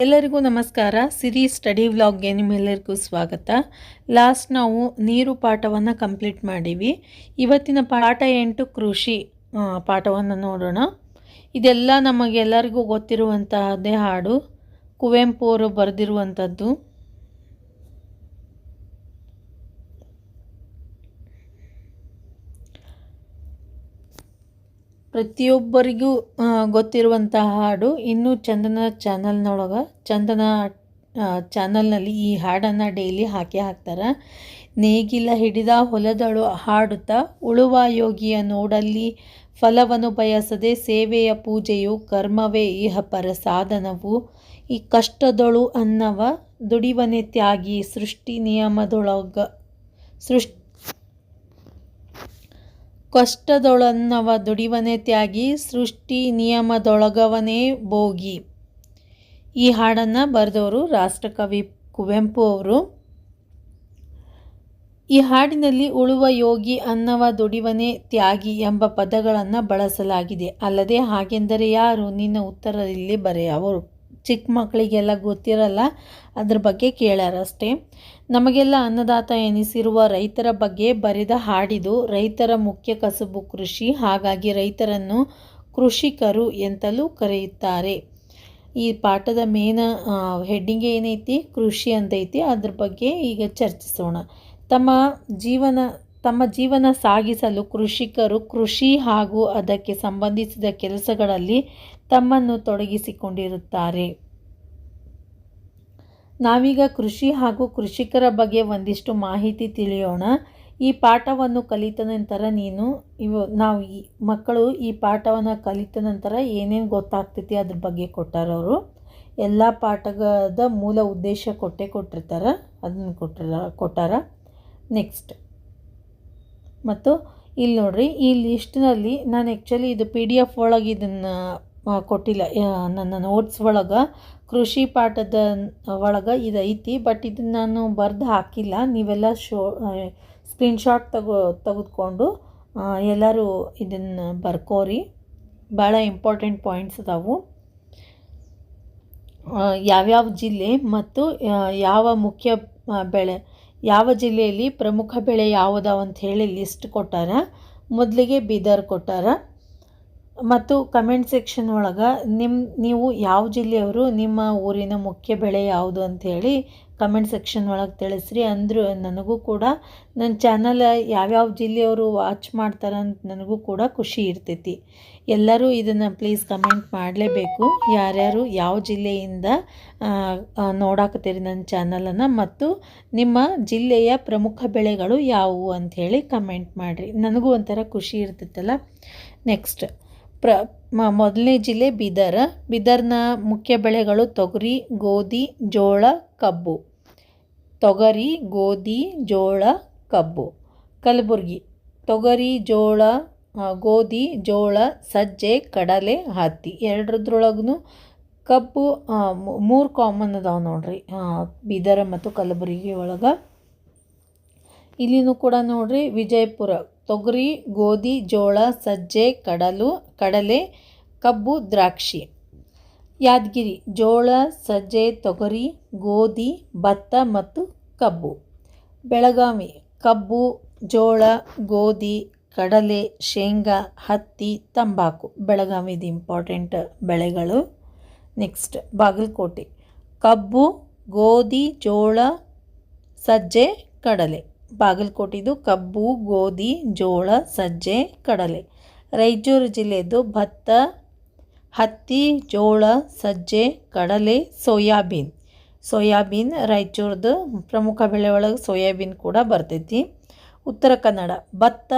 ಎಲ್ಲರಿಗೂ ನಮಸ್ಕಾರ. ಸಿರಿ ಸ್ಟಡಿ ವ್ಲಾಗ್ಗೆ ನಿಮ್ಮೆಲ್ಲರಿಗೂ ಸ್ವಾಗತ. ಲಾಸ್ಟ್ ನಾವು ನೀರು ಪಾಠವನ್ನು ಕಂಪ್ಲೀಟ್ ಮಾಡೀವಿ. ಇವತ್ತಿನ ಪಾಠ ಎಂಟು ಕೃಷಿ ಪಾಠವನ್ನು ನೋಡೋಣ. ಇದೆಲ್ಲ ನಮಗೆಲ್ಲರಿಗೂ ಗೊತ್ತಿರುವಂತಹದ್ದೇ ಹಾಡು. ಕುವೆಂಪು ಅವರು ಬರೆದಿರುವಂಥದ್ದು ಪ್ರತಿಯೊಬ್ಬರಿಗೂ ಗೊತ್ತಿರುವಂತಹ ಹಾಡು. ಇನ್ನು ಚಂದನ ಚಾನಲ್ನೊಳಗೆ, ಚಂದನ ಚಾನಲ್ನಲ್ಲಿ ಈ ಹಾಡನ್ನು ಡೈಲಿ ಹಾಕಿ ಹಾಕ್ತಾರೆ. ನೇಗಿಲ ಹಿಡಿದ ಹೊಲದಳು ಹಾಡುತ್ತಾ, ಉಳುವ ಯೋಗಿಯ ನೋಡಲ್ಲಿ ಫಲವನ್ನು ಬಯಸದೆ ಸೇವೆಯ ಪೂಜೆಯು ಕರ್ಮವೇ ಇಹ ಪರ ಸಾಧನವು. ಈ ಕಷ್ಟದೊಳು ಅನ್ನವ ದುಡಿವನೆ ತ್ಯಾಗಿ ಸೃಷ್ಟಿ ನಿಯಮದೊಳಗ, ಸೃಷ್ಟಿ ಕಷ್ಟದೊಳನ್ನವ ದುಡಿವನೆ ತ್ಯಾಗಿ ಸೃಷ್ಟಿ ನಿಯಮದೊಳಗವನೇ ಭೋಗಿ. ಈ ಹಾಡನ್ನು ಬರೆದವರು ರಾಷ್ಟ್ರಕವಿ ಕುವೆಂಪು ಅವರು. ಈ ಹಾಡಿನಲ್ಲಿ ಉಳುವ ಯೋಗಿ ಅನ್ನವ ದುಡಿವನೆ ತ್ಯಾಗಿ ಎಂಬ ಪದಗಳನ್ನು ಬಳಸಲಾಗಿದೆ. ಅಲ್ಲದೆ ಹಾಗೆಂದರೆ ಯಾರು? ನಿನ್ನ ಉತ್ತರದಲ್ಲಿ ಬರೆ ಅವರು. ಚಿಕ್ಕ ಮಕ್ಕಳಿಗೆಲ್ಲ ಗೊತ್ತಿರಲ್ಲ, ಅದ್ರ ಬಗ್ಗೆ ಕೇಳ್ಯಾರಷ್ಟೇ ನಮಗೆಲ್ಲ ಅನ್ನದಾತ ಎನಿಸಿರುವ ರೈತರ ಬಗ್ಗೆ ಬರೆದ ಹಾಡಿದು, ರೈತರ ಮುಖ್ಯ ಕಸುಬು ಕೃಷಿ, ಹಾಗಾಗಿ ರೈತರನ್ನು ಕೃಷಿಕರು ಎಂತಲೂ ಕರೆಯುತ್ತಾರೆ. ಈ ಪಾಠದ ಮೇನ ಹೆಡ್ಡಿಂಗ್ ಏನೈತಿ? ಕೃಷಿ ಅಂತೈತಿ. ಅದ್ರ ಬಗ್ಗೆ ಈಗ ಚರ್ಚಿಸೋಣ. ತಮ್ಮ ಜೀವನ ತಮ್ಮ ಜೀವನ ಸಾಗಿಸಲು ಕೃಷಿಕರು ಕೃಷಿ ಹಾಗೂ ಅದಕ್ಕೆ ಸಂಬಂಧಿಸಿದ ಕೆಲಸಗಳಲ್ಲಿ ತಮ್ಮನ್ನು ತೊಡಗಿಸಿಕೊಂಡಿರುತ್ತಾರೆ. ನಾವೀಗ ಕೃಷಿ ಹಾಗೂ ಕೃಷಿಕರ ಬಗ್ಗೆ ಒಂದಿಷ್ಟು ಮಾಹಿತಿ ತಿಳಿಯೋಣ. ಈ ಪಾಠವನ್ನು ಕಲಿತ ನಂತರ ನೀನು, ಇವು, ನಾವು ಈ ಮಕ್ಕಳು ಈ ಪಾಠವನ್ನು ಕಲಿತ ನಂತರ ಏನೇನು ಗೊತ್ತಾಗ್ತೈತಿ ಅದ್ರ ಬಗ್ಗೆ ಕೊಟ್ಟಾರವರು ಎಲ್ಲ ಪಾಠದ ಮೂಲ ಉದ್ದೇಶ ಕೊಟ್ಟೇ ಕೊಟ್ಟಿರ್ತಾರೆ, ಅದನ್ನು ಕೊಟ್ಟಿರ ಕೊಟ್ಟಾರ. ನೆಕ್ಸ್ಟ್ ಮತ್ತು ಇಲ್ಲಿ ನೋಡಿರಿ, ಈ ಲಿಸ್ಟ್ನಲ್ಲಿ ನಾನು ಆ್ಯಕ್ಚುಲಿ ಇದು ಪಿ ಡಿ ಎಫ್ ಒಳಗೆ ಇದನ್ನು ಕೊಟ್ಟಿಲ್ಲ. ನನ್ನ ನೋಟ್ಸ್ ಒಳಗೆ, ಕೃಷಿ ಪಾಠದ ಒಳಗೆ ಇದು ಐತಿ ಬಟ್ ಇದನ್ನು ನಾನು ಬರೆದು ಹಾಕಿಲ್ಲ. ನೀವೆಲ್ಲ ಶೋ ಸ್ಕ್ರೀನ್ಶಾಟ್ ತಗೋ, ತೆಗೆದುಕೊಂಡು ಎಲ್ಲರೂ ಇದನ್ನು ಬರ್ಕೋರಿ. ಭಾಳ ಇಂಪಾರ್ಟೆಂಟ್ ಪಾಯಿಂಟ್ಸ್ ಅದಾವು. ಯಾವ್ಯಾವ ಜಿಲ್ಲೆ ಮತ್ತು ಯಾವ ಮುಖ್ಯ ಬೆಳೆ ಯಾವ ಜಿಲ್ಲೆಯಲ್ಲಿ ಪ್ರಮುಖ ಬೆಳೆ ಯಾವುದಾವ ಅಂತ ಹೇಳಿ ಲಿಸ್ಟ್ ಕೊಟ್ಟಾರ. ಮೊದಲಿಗೆ ಬೀದರ್ ಕೊಟ್ಟಾರ. ಮತ್ತು ಕಮೆಂಟ್ ಸೆಕ್ಷನ್ ಒಳಗೆ ನಿಮ್ಮ ನೀವು ಯಾವ ಜಿಲ್ಲೆಯವರು, ನಿಮ್ಮ ಊರಿನ ಮುಖ್ಯ ಬೆಳೆ ಯಾವುದು ಅಂಥೇಳಿ ಕಮೆಂಟ್ ಸೆಕ್ಷನ್ ಒಳಗೆ ತಿಳಿಸ್ರಿ. ಅಂದರು ನನಗೂ ಕೂಡ ನನ್ನ ಚಾನಲ್ ಯಾವ್ಯಾವ ಜಿಲ್ಲೆಯವರು ವಾಚ್ ಮಾಡ್ತಾರೆ ಅಂತ ನನಗೂ ಕೂಡ ಖುಷಿ ಇರ್ತೈತಿ. ಎಲ್ಲರೂ ಇದನ್ನು ಪ್ಲೀಸ್ ಕಮೆಂಟ್ ಮಾಡಲೇಬೇಕು. ಯಾರ್ಯಾರು ಯಾವ ಜಿಲ್ಲೆಯಿಂದ ನೋಡಾಕತ್ತೀರಿ ನನ್ನ ಚಾನಲನ್ನು ಮತ್ತು ನಿಮ್ಮ ಜಿಲ್ಲೆಯ ಪ್ರಮುಖ ಬೆಳೆಗಳು ಯಾವುವು ಅಂಥೇಳಿ ಕಮೆಂಟ್ ಮಾಡಿರಿ. ನನಗೂ ಒಂಥರ ಖುಷಿ ಇರ್ತೈತಲ್ಲ. ನೆಕ್ಸ್ಟ್ ಪ್ರ ಮೊದಲನೇ ಜಿಲ್ಲೆ ಬೀದರ್. ಬೀದರ್ನ ಮುಖ್ಯ ಬೆಳೆಗಳು ತೊಗರಿ, ಗೋಧಿ, ಜೋಳ, ಕಬ್ಬು. ತೊಗರಿ, ಗೋಧಿ, ಜೋಳ, ಕಬ್ಬು. ಕಲಬುರಗಿ. ತೊಗರಿ, ಜೋಳ ಗೋಧಿ, ಜೋಳ, ಸಜ್ಜೆ, ಕಡಲೆ, ಹತ್ತಿ. ಎರಡರದ್ರೊಳಗೂ ಕಬ್ಬು ಮೂರು ಕಾಮನ್ ಅದಾವೆ ನೋಡ್ರಿ ಬೀದರ್ ಮತ್ತು ಕಲಬುರಗಿ ಒಳಗೆ. ಇಲ್ಲಿನೂ ಕೂಡ ನೋಡ್ರಿ ವಿಜಯಪುರ. ತೊಗರಿ, ಗೋಧಿ, ಜೋಳ, ಸಜ್ಜೆ, ಕಡಲು, ಕಡಲೆ, ಕಬ್ಬು, ದ್ರಾಕ್ಷಿ. ಯಾದಗಿರಿ, ಜೋಳ, ಸಜ್ಜೆ, ತೊಗರಿ, ಗೋಧಿ, ಭತ್ತ ಮತ್ತು ಕಬ್ಬು. ಬೆಳಗಾವಿ, ಕಬ್ಬು, ಜೋಳ, ಗೋಧಿ, ಕಡಲೆ, ಶೇಂಗಾ, ಹತ್ತಿ, ತಂಬಾಕು. ಬೆಳಗಾವಿದು ಇಂಪಾರ್ಟೆಂಟ್ ಬೆಳೆಗಳು. ನೆಕ್ಸ್ಟ್ ಬಾಗಲಕೋಟೆ. ಕಬ್ಬು, ಗೋಧಿ, ಜೋಳ, ಸಜ್ಜೆ, ಕಡಲೆ. ಬಾಗಲಕೋಟೆದು ಕಬ್ಬು, ಗೋಧಿ, ಜೋಳ, ಸಜ್ಜೆ, ಕಡಲೆ. ರಾಯಚೂರು ಜಿಲ್ಲೆದು ಭತ್ತ, ಹತ್ತಿ, ಜೋಳ, ಸಜ್ಜೆ, ಕಡಲೆ, ಸೋಯಾಬೀನ್. ಸೋಯಾಬೀನ್ ರಾಯಚೂರ್ದು ಪ್ರಮುಖ ಬೆಳೆ ಒಳಗೆ ಸೋಯಾಬೀನ್ ಕೂಡ ಬರ್ತೈತಿ. ಉತ್ತರ ಕನ್ನಡ, ಭತ್ತ,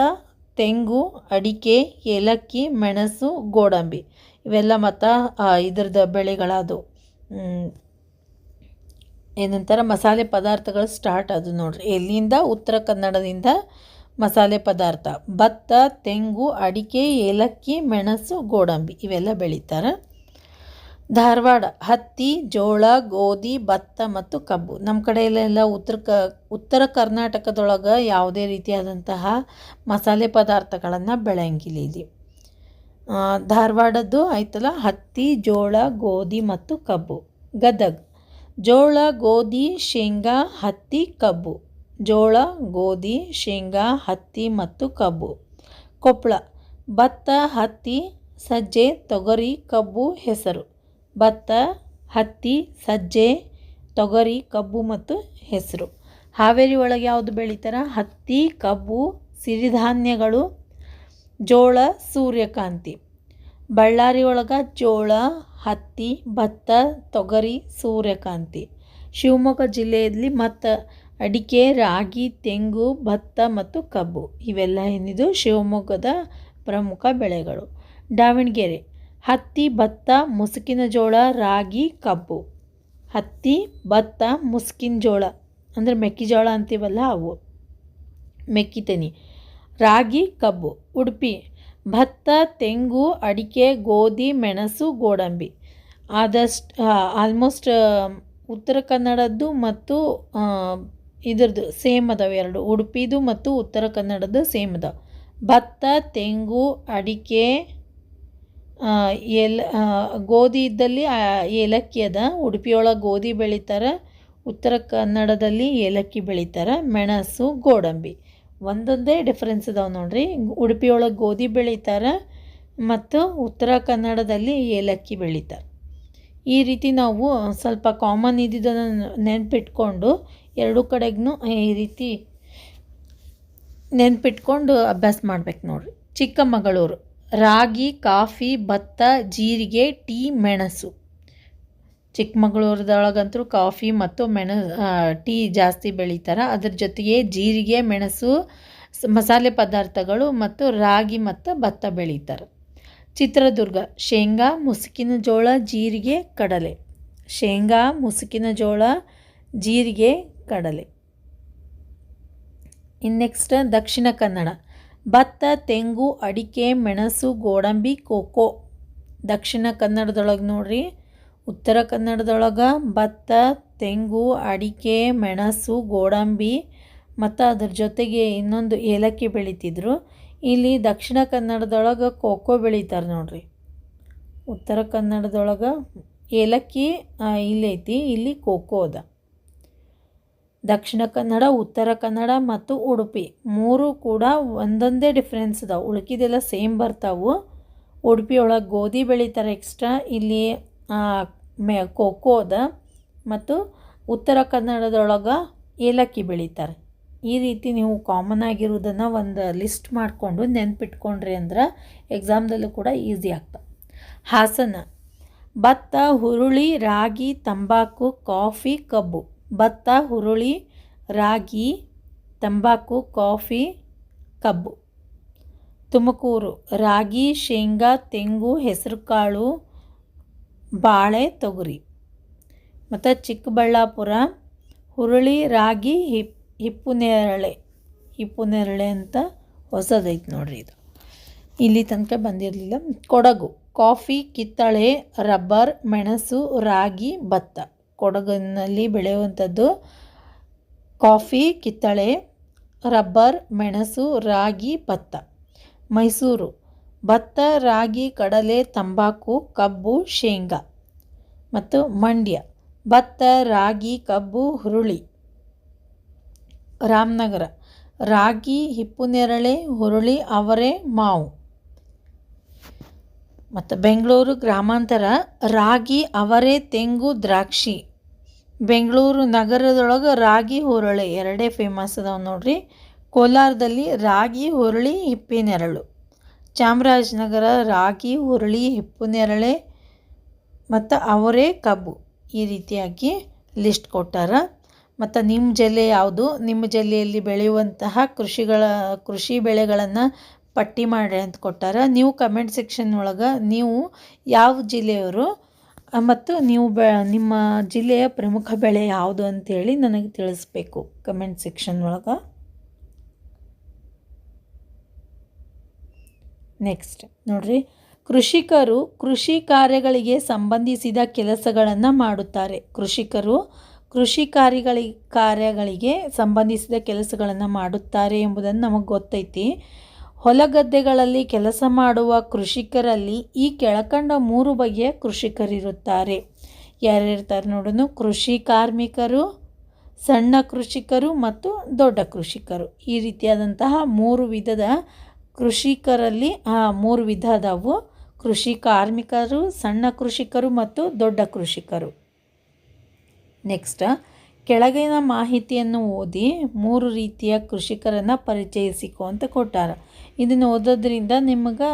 ತೆಂಗು, ಅಡಿಕೆ, ಏಲಕ್ಕಿ, ಮೆಣಸು, ಗೋಡಂಬಿ. ಇವೆಲ್ಲ ಮತ್ತು ಇದ್ರದ್ದು ಬೆಳೆಗಳದು ಏನಂತಾರೆ? ಮಸಾಲೆ ಪದಾರ್ಥಗಳು ಸ್ಟಾರ್ಟ್ ಅದು ನೋಡ್ರಿ. ಎಲ್ಲಿಂದ? ಉತ್ತರ ಕನ್ನಡದಿಂದ ಮಸಾಲೆ ಪದಾರ್ಥ. ಭತ್ತ, ತೆಂಗು, ಅಡಿಕೆ, ಏಲಕ್ಕಿ, ಮೆಣಸು, ಗೋಡಂಬಿ ಇವೆಲ್ಲ ಬೆಳೀತಾರೆ. ಧಾರವಾಡ, ಹತ್ತಿ, ಜೋಳ, ಗೋಧಿ, ಭತ್ತ ಮತ್ತು ಕಬ್ಬು. ನಮ್ಮ ಕಡೆಯಲ್ಲೆಲ್ಲ ಉತ್ತರ ಕ, ಉತ್ತರ ಕರ್ನಾಟಕದೊಳಗೆ ಯಾವುದೇ ರೀತಿಯಾದಂತಹ ಮಸಾಲೆ ಪದಾರ್ಥಗಳನ್ನು ಬೆಳೆಯಂಗಿಲ್ಲ ಇಲ್ಲಿ. ಧಾರವಾಡದ್ದು ಆಯ್ತಲ್ಲ? ಹತ್ತಿ, ಜೋಳ, ಗೋಧಿ ಮತ್ತು ಕಬ್ಬು. ಗದಗ್. ಜೋಳ, ಗೋಧಿ, ಶೇಂಗಾ, ಹತ್ತಿ, ಕಬ್ಬು. ಜೋಳ, ಗೋಧಿ, ಶೇಂಗಾ, ಹತ್ತಿ ಮತ್ತು ಕಬ್ಬು. ಕೊಪ್ಪಳ. ಭತ್ತ, ಹತ್ತಿ, ಸಜ್ಜೆ, ತೊಗರಿ, ಕಬ್ಬು ಹೆಸರು. ಭತ್ತ, ಹತ್ತಿ, ಸಜ್ಜೆ, ತೊಗರಿ, ಕಬ್ಬು ಮತ್ತು ಹೆಸರು. ಹಾವೇರಿ ಒಳಗೆ ಯಾವುದು ಬೆಳೀತಾರ? ಹತ್ತಿ, ಕಬ್ಬು, ಸಿರಿಧಾನ್ಯಗಳು, ಜೋಳ, ಸೂರ್ಯಕಾಂತಿ. ಬಳ್ಳಾರಿ ಒಳಗೆ ಜೋಳ, ಹತ್ತಿ, ಭತ್ತ, ತೊಗರಿ, ಸೂರ್ಯಕಾಂತಿ. ಶಿವಮೊಗ್ಗ ಜಿಲ್ಲೆಯಲ್ಲಿ ಮತ್ತು ಅಡಿಕೆ, ರಾಗಿ, ತೆಂಗು, ಭತ್ತ ಮತ್ತು ಕಬ್ಬು. ಇವೆಲ್ಲ ಏನಿದು? ಶಿವಮೊಗ್ಗದ ಪ್ರಮುಖ ಬೆಳೆಗಳು. ದಾವಣಗೆರೆ. ಹತ್ತಿ, ಭತ್ತ, ಮುಸುಕಿನ ಜೋಳ, ರಾಗಿ, ಕಬ್ಬು. ಹತ್ತಿ, ಭತ್ತ, ಮುಸುಕಿನ ಜೋಳ. ಅಂದರೆ ಮೆಕ್ಕೆಜೋಳ ಅಂತೀವಲ್ಲ ಅವು. ಮೆಕ್ಕಿತೆನಿ. ರಾಗಿ, ಕಬ್ಬು. ಉಡುಪಿ. ಭತ್ತ, ತೆಂಗು, ಅಡಿಕೆ, ಗೋಧಿ, ಮೆಣಸು, ಗೋಡಂಬಿ. ಆದಷ್ಟು ಆಲ್ಮೋಸ್ಟ್ ಉತ್ತರ ಕನ್ನಡದ್ದು ಮತ್ತು ಇದರದ್ದು ಸೇಮ್ ಅದಾವೆ ಎರಡು. ಉಡುಪಿದು ಮತ್ತು ಉತ್ತರ ಕನ್ನಡದ್ದು ಸೇಮ್ ಅದಾವೆ. ಭತ್ತ, ತೆಂಗು, ಅಡಿಕೆ ಎಲ್ ಗೋಧಿ ಇದ್ದಲ್ಲಿ ಏಲಕ್ಕಿ ಅದ. ಉಡುಪಿಯೊಳಗೆ ಗೋಧಿ ಬೆಳಿತಾರೆ, ಉತ್ತರ ಕನ್ನಡದಲ್ಲಿ ಏಲಕ್ಕಿ ಬೆಳಿತಾರೆ, ಮೆಣಸು, ಗೋಡಂಬಿ. ಒಂದೊಂದೇ ಡಿಫ್ರೆನ್ಸ್ ಇದಾವೆ ನೋಡ್ರಿ. ಉಡುಪಿಯೊಳಗೆ ಗೋಧಿ ಬೆಳೀತಾರೆ ಮತ್ತು ಉತ್ತರ ಕನ್ನಡದಲ್ಲಿ ಏಲಕ್ಕಿ ಬೆಳೀತಾರೆ. ಈ ರೀತಿ ನಾವು ಸ್ವಲ್ಪ ಕಾಮನ್ ಇದ್ದಿದ್ದನ್ನು ನೆನ್ಪಿಟ್ಕೊಂಡು ಎರಡೂ ಕಡೆಗೂ ಈ ರೀತಿ ನೆನ್ಪಿಟ್ಕೊಂಡು ಅಭ್ಯಾಸ ಮಾಡ್ಬೇಕು ನೋಡಿರಿ. ಚಿಕ್ಕಮಗಳೂರು ರಾಗಿ, ಕಾಫಿ, ಭತ್ತ, ಜೀರಿಗೆ, ಟೀ, ಮೆಣಸು. ಚಿಕ್ಕಮಗಳೂರದೊಳಗಂತೂ ಕಾಫಿ ಮತ್ತು ಮೆಣ ಟೀ ಜಾಸ್ತಿ ಬೆಳೀತಾರೆ. ಅದ್ರ ಜೊತೆಗೆ ಜೀರಿಗೆ, ಮೆಣಸು ಮಸಾಲೆ ಪದಾರ್ಥಗಳು ಮತ್ತು ರಾಗಿ ಮತ್ತು ಭತ್ತ ಬೆಳೀತಾರೆ. ಚಿತ್ರದುರ್ಗ, ಶೇಂಗಾ, ಮುಸುಕಿನ ಜೋಳ, ಜೀರಿಗೆ, ಕಡಲೆ. ಶೇಂಗಾ, ಮುಸುಕಿನ ಜೋಳ, ಜೀರಿಗೆ, ಕಡಲೆ. ಇನ್ನು ನೆಕ್ಸ್ಟ್ ದಕ್ಷಿಣ ಕನ್ನಡ, ಭತ್ತ, ತೆಂಗು, ಅಡಿಕೆ, ಮೆಣಸು, ಗೋಡಂಬಿ, ಕೋಕೋ. ದಕ್ಷಿಣ ಕನ್ನಡದೊಳಗೆ ನೋಡ್ರಿ. ಉತ್ತರ ಕನ್ನಡದೊಳಗೆ ಭತ್ತ, ತೆಂಗು, ಅಡಿಕೆ, ಮೆಣಸು, ಗೋಡಂಬಿ ಮತ್ತು ಅದ್ರ ಜೊತೆಗೆ ಇನ್ನೊಂದು ಏಲಕ್ಕಿ ಬೆಳಿತಿದ್ರು. ಇಲ್ಲಿ ದಕ್ಷಿಣ ಕನ್ನಡದೊಳಗೆ ಕೋಕೋ ಬೆಳೀತಾರೆ ನೋಡ್ರಿ. ಉತ್ತರ ಕನ್ನಡದೊಳಗೆ ಏಲಕ್ಕಿ ಇಲ್ಲೈತಿ ಇಲ್ಲಿ ಕೋಕೋ ಅದ. ದಕ್ಷಿಣ ಕನ್ನಡ, ಉತ್ತರ ಕನ್ನಡ ಮತ್ತು ಉಡುಪಿ ಮೂರು ಕೂಡ ಒಂದೊಂದೇ ಡಿಫ್ರೆನ್ಸ್ ಅದಾವೆ. ಉಳ್ಕಿದೆಲ್ಲ ಸೇಮ್ ಬರ್ತಾವೆ. ಉಡುಪಿಯೊಳಗೆ ಗೋಧಿ ಬೆಳೀತಾರೆ ಎಕ್ಸ್ಟ್ರಾ ಇಲ್ಲಿ ಮೆ, ಕೋಕೋದ ಮತ್ತು ಉತ್ತರ ಕನ್ನಡದೊಳಗೆ ಏಲಕ್ಕಿ ಬೆಳೀತಾರೆ. ಈ ರೀತಿ ನೀವು ಕಾಮನ್ ಆಗಿರೋದನ್ನು ಒಂದು ಲಿಸ್ಟ್ ಮಾಡಿಕೊಂಡು ನೆನ್ಪಿಟ್ಕೊಂಡ್ರಿ ಅಂದ್ರೆ ಎಕ್ಸಾಮ್ದಲ್ಲೂ ಕೂಡ ಈಸಿ ಆಗ್ತವೆ ಹಾಸನ. ಭತ್ತ, ಹುರುಳಿ, ರಾಗಿ, ತಂಬಾಕು ಕಾಫಿ ಕಬ್ಬು. ಭತ್ತ, ಹುರುಳಿ, ರಾಗಿ, ತಂಬಾಕು ಕಾಫಿ ಕಬ್ಬು. ತುಮಕೂರು. ರಾಗಿ, ಶೇಂಗಾ, ತೆಂಗು, ಹೆಸರುಕಾಳು ಬಾಳೆ ತೊಗರಿ. ಮತ್ತು ಚಿಕ್ಕಬಳ್ಳಾಪುರ ಹುರುಳಿ ರಾಗಿ ಹಿಪ್ ಹಿಪ್ಪು ನೇರಳೆ ಹಿಪ್ಪು ನೇರಳೆ ಅಂತ ಹೊಸದೈತೆ ನೋಡ್ರಿ ಇದು. ಇಲ್ಲಿ ತನಕ ಬಂದಿರಲಿಲ್ಲ. ಕೊಡಗು, ಕಾಫಿ, ಕಿತ್ತಳೆ, ರಬ್ಬರ್, ಮೆಣಸು, ರಾಗಿ, ಭತ್ತ. ಕೊಡಗಿನಲ್ಲಿ ಬೆಳೆಯುವಂಥದ್ದು ಕಾಫಿ, ಕಿತ್ತಳೆ, ರಬ್ಬರ್, ಮೆಣಸು, ರಾಗಿ, ಭತ್ತ. ಮೈಸೂರು ಭತ್ತ, ರಾಗಿ, ಕಡಲೆ, ತಂಬಾಕು, ಕಬ್ಬು, ಶೇಂಗಾ. ಮತ್ತು ಮಂಡ್ಯ. ಭತ್ತ, ರಾಗಿ, ಕಬ್ಬು, ಹುರುಳಿ. ರಾಮನಗರ. ರಾಗಿ, ಹಿಪ್ಪುನೇರಳೆ, ಹುರುಳಿ, ಅವರೆ, ಮಾವು. ಮತ್ತು ಬೆಂಗಳೂರು ಗ್ರಾಮಾಂತರ. ರಾಗಿ, ಅವರೆ, ತೆಂಗು, ದ್ರಾಕ್ಷಿ. ಬೆಂಗಳೂರು ನಗರದೊಳಗೆ ರಾಗಿ, ಹುರುಳಿ ಎರಡೇ ಫೇಮಸ್ ಅದಾವೆ ನೋಡ್ರಿ. ಕೋಲಾರದಲ್ಲಿ ರಾಗಿ, ಹುರುಳಿ, ಹಿಪ್ಪಿನೆರಳು. ಚಾಮರಾಜನಗರ ರಾಗಿ, ಹುರುಳಿ ಹಿಪ್ಪುನೇರಳೆ ಮತ್ತು ಅವರೇ ಕಬ್ಬು ಈ ರೀತಿಯಾಗಿ ಲಿಸ್ಟ್ ಕೊಟ್ಟಾರ. ಮತ್ತು ನಿಮ್ಮ ಜಿಲ್ಲೆ ಯಾವುದು? ನಿಮ್ಮ ಜಿಲ್ಲೆಯಲ್ಲಿ ಬೆಳೆಯುವಂತಹ ಕೃಷಿಗಳ, ಕೃಷಿ ಬೆಳೆಗಳನ್ನು ಪಟ್ಟಿ ಮಾಡಿ ಅಂತ ಕೊಟ್ಟಾರ. ನೀವು ಕಮೆಂಟ್ ಸೆಕ್ಷನ್ ಒಳಗೆ ನೀವು ಯಾವ ಜಿಲ್ಲೆಯವರು, ಮತ್ತು ನೀವು ಬೆ, ನಿಮ್ಮ ಜಿಲ್ಲೆಯ ಪ್ರಮುಖ ಬೆಳೆ ಯಾವುದು ಅಂತೇಳಿ ನನಗೆ ತಿಳಿಸ್ಬೇಕು ಕಮೆಂಟ್ ಸೆಕ್ಷನ್ ಒಳಗೆ. ನೆಕ್ಸ್ಟ್ ನೋಡ್ರಿ. ಕೃಷಿಕರು ಕೃಷಿ ಕಾರ್ಯಗಳಿಗೆ ಸಂಬಂಧಿಸಿದ ಕೆಲಸಗಳನ್ನು ಮಾಡುತ್ತಾರೆ. ಕೃಷಿಕರು ಕೃಷಿ ಕಾರ್ಯಗಳಿ, ಕಾರ್ಯಗಳಿಗೆ ಸಂಬಂಧಿಸಿದ ಕೆಲಸಗಳನ್ನು ಮಾಡುತ್ತಾರೆ ಎಂಬುದನ್ನು ನಮಗೆ ಗೊತ್ತೈತಿ. ಹೊಲಗದ್ದೆಗಳಲ್ಲಿ ಕೆಲಸ ಮಾಡುವ ಕೃಷಿಕರಲ್ಲಿ ಈ ಕೆಳಕಂಡ ಮೂರು ಬಗೆಯ ಕೃಷಿಕರಿರುತ್ತಾರೆ. ಯಾರ್ಯಾರಿರ್ತಾರೆ ನೋಡೋಣ ಕೃಷಿ ಕಾರ್ಮಿಕರು, ಸಣ್ಣ ಕೃಷಿಕರು ಮತ್ತು ದೊಡ್ಡ ಕೃಷಿಕರು. ಈ ರೀತಿಯಾದಂತಹ ಮೂರು ವಿಧದ ಕೃಷಿಕರಲ್ಲಿ ಮೂರು ವಿಧ ಅದಾವು ಕೃಷಿ ಕಾರ್ಮಿಕರು, ಸಣ್ಣ ಕೃಷಿಕರು ಮತ್ತು ದೊಡ್ಡ ಕೃಷಿಕರು. ನೆಕ್ಸ್ಟ್ ಕೆಳಗಿನ ಮಾಹಿತಿಯನ್ನು ಓದಿ ಮೂರು ರೀತಿಯ ಕೃಷಿಕರನ್ನು ಪರಿಚಯಿಸಿಕೊ ಅಂತ ಕೊಟ್ಟಾರ. ಇದನ್ನು ಓದೋದ್ರಿಂದ ನಿಮಗೆ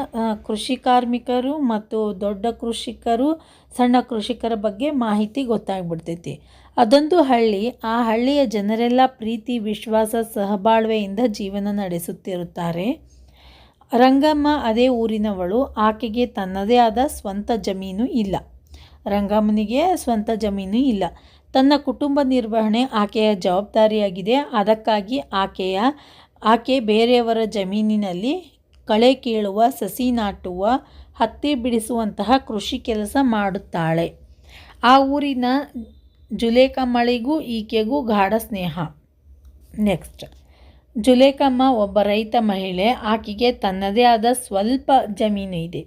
ಕೃಷಿ ಕಾರ್ಮಿಕರು ಮತ್ತು ದೊಡ್ಡ ಕೃಷಿಕರು, ಸಣ್ಣ ಕೃಷಿಕರ ಬಗ್ಗೆ ಮಾಹಿತಿ ಗೊತ್ತಾಗ್ಬಿಡ್ತೈತಿ. ಅದೊಂದು ಹಳ್ಳಿ. ಆ ಹಳ್ಳಿಯ ಜನರೆಲ್ಲ ಪ್ರೀತಿ, ವಿಶ್ವಾಸ, ಸಹಬಾಳ್ವೆಯಿಂದ ಜೀವನ ನಡೆಸುತ್ತಿರುತ್ತಾರೆ. ರಂಗಮ್ಮ ಅದೇ ಊರಿನವಳು. ಆಕೆಗೆ ತನ್ನದೇ ಆದ ಸ್ವಂತ ಜಮೀನು ಇಲ್ಲ. ರಂಗಮ್ಮನಿಗೆ ಸ್ವಂತ ಜಮೀನು ಇಲ್ಲ. ತನ್ನ ಕುಟುಂಬ ನಿರ್ವಹಣೆ ಆಕೆಯ ಜವಾಬ್ದಾರಿಯಾಗಿದೆ. ಅದಕ್ಕಾಗಿ ಆಕೆಯ, ಆಕೆ ಬೇರೆಯವರ ಜಮೀನಿನಲ್ಲಿ ಕಳೆ ಕೀಳುವ, ಸಸಿ ನಾಟುವ, ಹತ್ತಿ ಬಿಡಿಸುವಂತಹ ಕೃಷಿ ಕೆಲಸ ಮಾಡುತ್ತಾಳೆ. ಆ ಊರಿನ ಜುಲೇಕಮ್ಮಳಿಗೂ ಈಕೆಗೂ ಗಾಢ ಸ್ನೇಹ. ನೆಕ್ಸ್ಟ್. ಜುಲೇಕಮ್ಮ ಒಬ್ಬ ರೈತ ಮಹಿಳೆ. ಆಕೆಗೆ ತನ್ನದೇ ಆದ ಸ್ವಲ್ಪ ಜಮೀನು ಇದೆ.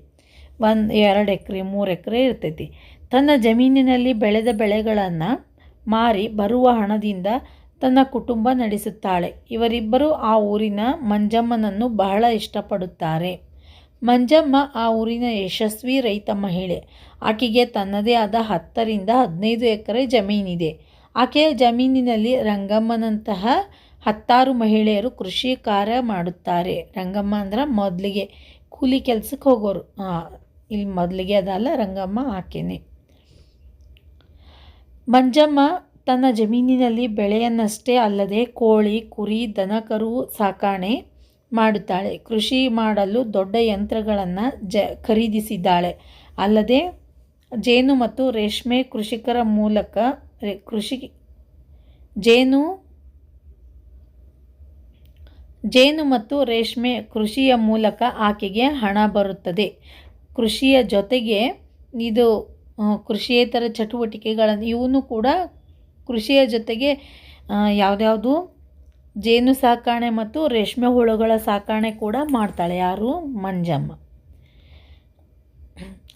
ಒಂದು ಎರಡು ಎಕರೆ, ಮೂರು ಎಕರೆ ಇರ್ತೈತಿ. ತನ್ನ ಜಮೀನಿನಲ್ಲಿ ಬೆಳೆದ ಬೆಳೆಗಳನ್ನು ಮಾರಿ ಬರುವ ಹಣದಿಂದ ತನ್ನ ಕುಟುಂಬ ನಡೆಸುತ್ತಾಳೆ. ಇವರಿಬ್ಬರು ಆ ಊರಿನ ಮಂಜಮ್ಮನನ್ನು ಬಹಳ ಇಷ್ಟಪಡುತ್ತಾರೆ. ಮಂಜಮ್ಮ ಆ ಊರಿನ ಯಶಸ್ವಿ ರೈತ ಮಹಿಳೆ. ಆಕೆಗೆ ತನ್ನದೇ ಆದ ಹತ್ತರಿಂದ ಹದಿನೈದು ಎಕರೆ ಜಮೀನಿದೆ. ಆಕೆಯ ಜಮೀನಿನಲ್ಲಿ ರಂಗಮ್ಮನಂತಹ ಹತ್ತಾರು ಮಹಿಳೆಯರು ಕೃಷಿ ಕಾರ್ಯ ಮಾಡುತ್ತಾರೆ. ರಂಗಮ್ಮ ಅಂದ್ರೆ ಮೊದಲಿಗೆ ಕೂಲಿ ಕೆಲಸಕ್ಕೆ ಹೋಗೋರು. ಇಲ್ಲಿ ಮೊದಲಿಗೆ ಅದಲ್ಲ, ರಂಗಮ್ಮ ಹಾಕೇನೆ ಮಂಜಮ್ಮ ತನ್ನ ಜಮೀನಿನಲ್ಲಿ ಬೆಳೆಯನ್ನಷ್ಟೇ ಅಲ್ಲದೆ ಕೋಳಿ, ಕುರಿ ದನಕರು ಸಾಕಾಣೆ ಮಾಡುತ್ತಾಳೆ. ಕೃಷಿ ಮಾಡಲು ದೊಡ್ಡ ಯಂತ್ರಗಳನ್ನು ಜ, ಖರೀದಿಸಿದ್ದಾಳೆ. ಅಲ್ಲದೆ ಜೇನು ಮತ್ತು ರೇಷ್ಮೆ ಕೃಷಿಕರ ಮೂಲಕ, ಕೃಷಿ, ಜೇನು ಜೇನು ಮತ್ತು ರೇಷ್ಮೆ ಕೃಷಿಯ ಮೂಲಕ ಆಕೆಗೆ ಹಣ ಬರುತ್ತದೆ. ಕೃಷಿಯ ಜೊತೆಗೆ ಇದು ಕೃಷಿಯೇತರ ಚಟುವಟಿಕೆಗಳನ್ನು, ಇವನು ಕೂಡ ಕೃಷಿಯ ಜೊತೆಗೆ ಯಾವುದ್ಯಾವುದು? ಜೇನು ಸಾಕಾಣೆ ಮತ್ತು ರೇಷ್ಮೆ ಹುಳುಗಳ ಸಾಕಾಣೆ ಕೂಡ ಮಾಡ್ತಾಳೆ ಯಾರು? ಮಂಜಮ್ಮ.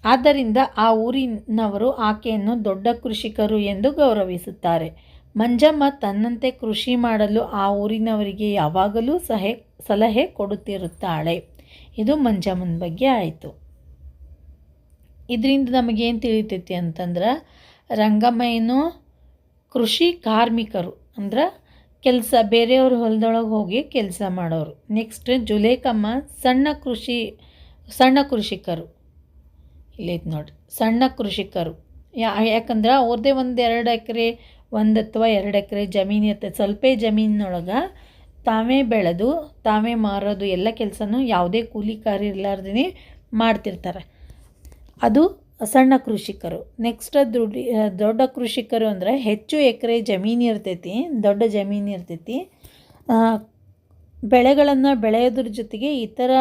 ಆದ್ದರಿಂದ ಆ ಊರಿನವರು ಆಕೆಯನ್ನು ದೊಡ್ಡ ಕೃಷಿಕರು ಎಂದು ಗೌರವಿಸುತ್ತಾರೆ. ಮಂಜಮ್ಮ ತನ್ನಂತೆ ಕೃಷಿ ಮಾಡಲು ಆ ಊರಿನವರಿಗೆ ಯಾವಾಗಲೂ ಸಹೆ, ಸಲಹೆ ಕೊಡುತ್ತಿರುತ್ತಾಳೆ. ಇದು ಮಂಜಮ್ಮನ ಬಗ್ಗೆ ಆಯಿತು. ಇದರಿಂದ ನಮಗೇನು ತಿಳಿತೈತಿ ಅಂತಂದ್ರೆ, ರಂಗಮ್ಮ ಏನು ಕೃಷಿ ಕಾರ್ಮಿಕರು, ಅಂದ್ರೆ ಕೆಲಸ, ಬೇರೆಯವ್ರ ಹೊಲದೊಳಗೆ ಹೋಗಿ ಕೆಲಸ ಮಾಡೋರು. ನೆಕ್ಸ್ಟ್ ಜುಲೇಕಮ್ಮ ಸಣ್ಣ ಕೃಷಿ, ಸಣ್ಣ ಕೃಷಿಕರು. ಇಲ್ಲೈತೆ ನೋಡಿ ಸಣ್ಣ ಕೃಷಿಕರು. ಯಾ, ಯಾಕಂದ್ರೆ ಅವ್ರದ್ದೇ ಒಂದು ಎರಡು ಎಕರೆ ಒಂದು ಅಥವಾ ಎರಡು ಎಕರೆ ಜಮೀನು ಇರ್ತೈತೆ. ಸ್ವಲ್ಪ ಜಮೀನಿನೊಳಗೆ ತಾವೇ ಬೆಳೆದು, ತಾವೇ ಮಾರೋದು, ಎಲ್ಲ ಕೆಲಸನೂ ಯಾವುದೇ ಕೂಲಿ ಕಾರ್ಯ ಇರಲಾರ್ದೇ ಮಾಡ್ತಿರ್ತಾರೆ. ಅದು ಸಣ್ಣ ಕೃಷಿಕರು. ನೆಕ್ಸ್ಟ್ ದುಡಿ ದೊಡ್ಡ ಕೃಷಿಕರು ಅಂದರೆ ಹೆಚ್ಚು ಎಕರೆ ಜಮೀನು ಇರ್ತೈತಿ, ದೊಡ್ಡ ಜಮೀನು ಇರ್ತೈತಿ. ಬೆಳೆಗಳನ್ನು ಬೆಳೆಯೋದ್ರ ಜೊತೆಗೆ ಇತರ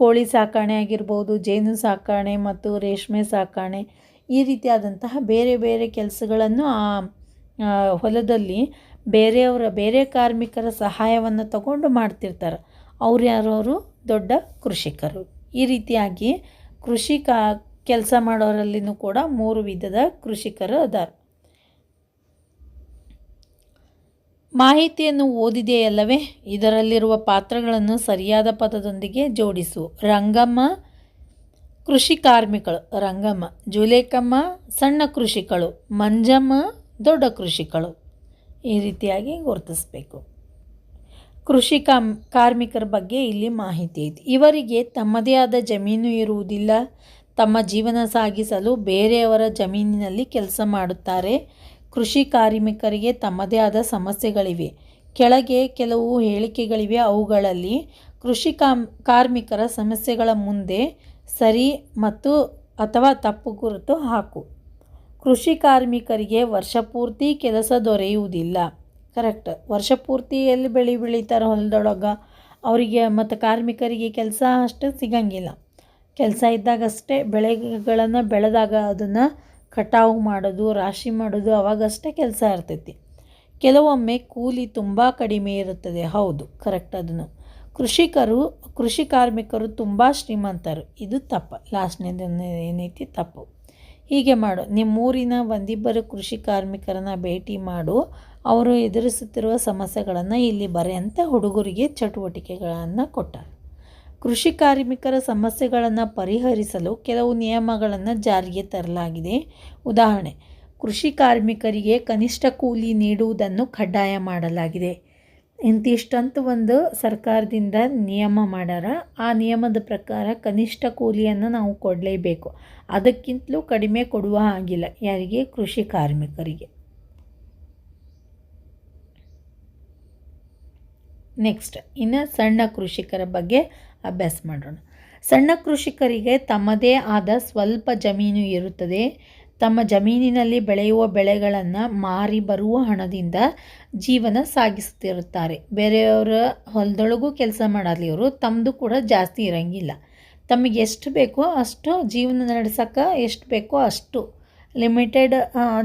ಕೋಳಿ ಸಾಕಾಣೆ ಆಗಿರ್ಬೋದು, ಜೇನು ಸಾಕಾಣೆ ಮತ್ತು ರೇಷ್ಮೆ ಸಾಕಾಣೆ ಈ ರೀತಿಯಾದಂತಹ ಬೇರೆ ಬೇರೆ ಕೆಲಸಗಳನ್ನು ಆ ಹೊಲದಲ್ಲಿ ಬೇರೆಯವರ, ಬೇರೆ ಕಾರ್ಮಿಕರ ಸಹಾಯವನ್ನು ತಗೊಂಡು ಮಾಡ್ತಿರ್ತಾರೆ. ಅವ್ರು ಯಾರವರು ದೊಡ್ಡ ಕೃಷಿಕರು. ಈ ರೀತಿಯಾಗಿ ಕೃಷಿ ಕೆಲಸ ಮಾಡೋರಲ್ಲಿನೂ ಕೂಡ ಮೂರು ವಿಧದ ಕೃಷಿಕರು ಅದಾರ. ಮಾಹಿತಿಯನ್ನು ಓದಿದೆಯಲ್ಲವೇ? ಇದರಲ್ಲಿರುವ ಪಾತ್ರಗಳನ್ನು ಸರಿಯಾದ ಪದದೊಂದಿಗೆ ಜೋಡಿಸು. ರಂಗಮ್ಮ ಕೃಷಿ ಕಾರ್ಮಿಕಳು ರಂಗಮ್ಮ, ಜುಲೇಕಮ್ಮ, ಸಣ್ಣ ಕೃಷಿಕಳು, ಮಂಜಮ್ಮ, ದೊಡ್ಡ ಕೃಷಿಕಳು. ಈ ರೀತಿಯಾಗಿ ಗುರುತಿಸಬೇಕು. ಕೃಷಿ ಕಾಮ್, ಕಾರ್ಮಿಕರ ಬಗ್ಗೆ ಇಲ್ಲಿ ಮಾಹಿತಿ ಇದೆ. ಇವರಿಗೆ ತಮ್ಮದೇ ಆದ ಜಮೀನು ಇರುವುದಿಲ್ಲ. ತಮ್ಮ ಜೀವನ ಸಾಗಿಸಲು ಬೇರೆಯವರ ಜಮೀನಿನಲ್ಲಿ ಕೆಲಸ ಮಾಡುತ್ತಾರೆ. ಕೃಷಿ ಕಾರ್ಮಿಕರಿಗೆ ತಮ್ಮದೇ ಆದ ಸಮಸ್ಯೆಗಳಿವೆ. ಕೆಳಗೆ ಕೆಲವು ಹೇಳಿಕೆಗಳಿವೆ. ಅವುಗಳಲ್ಲಿ ಕೃಷಿ ಕಾರ್ಮಿಕರ ಸಮಸ್ಯೆಗಳ ಮುಂದೆ ಸರಿ ಮತ್ತು ಅಥವಾ ತಪ್ಪು ಗುರುತು ಹಾಕು. ಕೃಷಿ ಕಾರ್ಮಿಕರಿಗೆ ವರ್ಷಪೂರ್ತಿ ಕೆಲಸ ದೊರೆಯುವುದಿಲ್ಲ. ಕರೆಕ್ಟ್. ವರ್ಷಪೂರ್ತಿ ಎಲ್ಲಿ ಬೆಳೆ ಬೆಳೀತಾರೆ ಹೊಲದೊಳಗೆ ಅವರಿಗೆ ಮತ್ತು ಕಾರ್ಮಿಕರಿಗೆ ಕೆಲಸ ಅಷ್ಟು ಸಿಗಂಗಿಲ್ಲ. ಕೆಲಸ ಇದ್ದಾಗಷ್ಟೇ ಬೆಳೆಗಳನ್ನು ಬೆಳೆದಾಗ ಅದನ್ನು ಕಟಾವು ಮಾಡೋದು, ರಾಶಿ ಮಾಡೋದು ಅವಾಗಷ್ಟೇ ಕೆಲಸ ಇರ್ತೈತಿ. ಕೆಲವೊಮ್ಮೆ ಕೂಲಿ ತುಂಬ ಕಡಿಮೆ ಇರುತ್ತದೆ. ಹೌದು. ಕರೆಕ್ಟ್ ಅದನ್ನು. ಕೃಷಿಕರು ಕೃಷಿ ಕಾರ್ಮಿಕರು ತುಂಬ ಶ್ರೀಮಂತರು. ಇದು ತಪ್ಪು. ಲಾಸ್ಟ್ನೇದು ಏನೈತಿ ತಪ್ಪು. ಹೀಗೆ ಮಾಡು. ನಿಮ್ಮೂರಿನ ಒಂದಿಬ್ಬರು ಕೃಷಿ ಕಾರ್ಮಿಕರನ್ನು ಭೇಟಿ ಮಾಡು. ಅವರು ಎದುರಿಸುತ್ತಿರುವ ಸಮಸ್ಯೆಗಳನ್ನು ಇಲ್ಲಿ ಬರೆಯಂಥ ಹುಡುಗರಿಗೆ ಚಟುವಟಿಕೆಗಳನ್ನು ಕೊಟ್ಟ ಕೃಷಿ ಕಾರ್ಮಿಕರ ಸಮಸ್ಯೆಗಳನ್ನು ಪರಿಹರಿಸಲು ಕೆಲವು ನಿಯಮಗಳನ್ನು ಜಾರಿಗೆ ತರಲಾಗಿದೆ. ಉದಾಹರಣೆ, ಕೃಷಿ ಕಾರ್ಮಿಕರಿಗೆ ಕನಿಷ್ಠ ಕೂಲಿ ನೀಡುವುದನ್ನು ಕಡ್ಡಾಯ ಮಾಡಲಾಗಿದೆ. ಇಂತಿಷ್ಟಂತೂ ಒಂದು ಸರ್ಕಾರದಿಂದ ನಿಯಮ ಮಾಡ್ಯಾರ. ಆ ನಿಯಮದ ಪ್ರಕಾರ ಕನಿಷ್ಠ ಕೂಲಿಯನ್ನು ನಾವು ಕೊಡಲೇಬೇಕು. ಅದಕ್ಕಿಂತಲೂ ಕಡಿಮೆ ಕೊಡುವ ಹಾಗಿಲ್ಲ. ಯಾರಿಗೆ? ಕೃಷಿ ಕಾರ್ಮಿಕರಿಗೆ. ನೆಕ್ಸ್ಟ್ ಇನ್ನು ಸಣ್ಣ ಕೃಷಿಕರ ಬಗ್ಗೆ ಅಭ್ಯಾಸ ಮಾಡೋಣ. ಸಣ್ಣ ಕೃಷಿಕರಿಗೆ ತಮ್ಮದೇ ಆದ ಸ್ವಲ್ಪ ಜಮೀನು ಇರುತ್ತದೆ. ತಮ್ಮ ಜಮೀನಿನಲ್ಲಿ ಬೆಳೆಯುವ ಬೆಳೆಗಳನ್ನು ಮಾರಿ ಬರುವ ಹಣದಿಂದ ಜೀವನ ಸಾಗಿಸುತ್ತಿರುತ್ತಾರೆ. ಬೇರೆಯವರ ಹೊಲದೊಳಗೂ ಕೆಲಸ ಮಾಡಲಿ ಇವರು ತಮ್ಮದು ಕೂಡ ಜಾಸ್ತಿ ಇರೋಂಗಿಲ್ಲ. ತಮಗೆ ಎಷ್ಟು ಬೇಕೋ ಅಷ್ಟು ಜೀವನ ನಡೆಸೋಕೆ ಎಷ್ಟು ಬೇಕೋ ಅಷ್ಟು ಲಿಮಿಟೆಡ್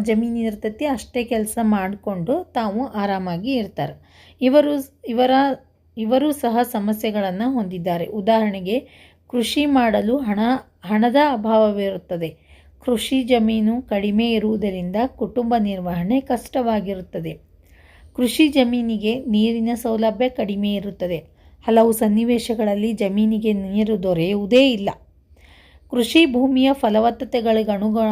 ಜಮೀನು ಇರ್ತೈತಿ ಅಷ್ಟೇ ಕೆಲಸ ಮಾಡಿಕೊಂಡು ತಾವು ಆರಾಮಾಗಿ ಇರ್ತಾರೆ. ಇವರು, ಇವರ, ಇವರು ಸಹ ಸಮಸ್ಯೆಗಳನ್ನು ಹೊಂದಿದ್ದಾರೆ. ಉದಾಹರಣೆಗೆ ಕೃಷಿ ಮಾಡಲು ಹಣ, ಹಣದ ಅಭಾವವಿರುತ್ತದೆ. ಕೃಷಿ ಜಮೀನು ಕಡಿಮೆ ಇರುವುದರಿಂದ ಕುಟುಂಬ ನಿರ್ವಹಣೆ ಕಷ್ಟವಾಗಿರುತ್ತದೆ. ಕೃಷಿ ಜಮೀನಿಗೆ ನೀರಿನ ಸೌಲಭ್ಯ ಕಡಿಮೆ ಇರುತ್ತದೆ. ಹಲವು ಸನ್ನಿವೇಶಗಳಲ್ಲಿ ಜಮೀನಿಗೆ ನೀರು ದೊರೆಯುವುದೇ ಇಲ್ಲ. ಕೃಷಿ ಭೂಮಿಯ ಫಲವತ್ತತೆಗಳಿಗನುಗುಣ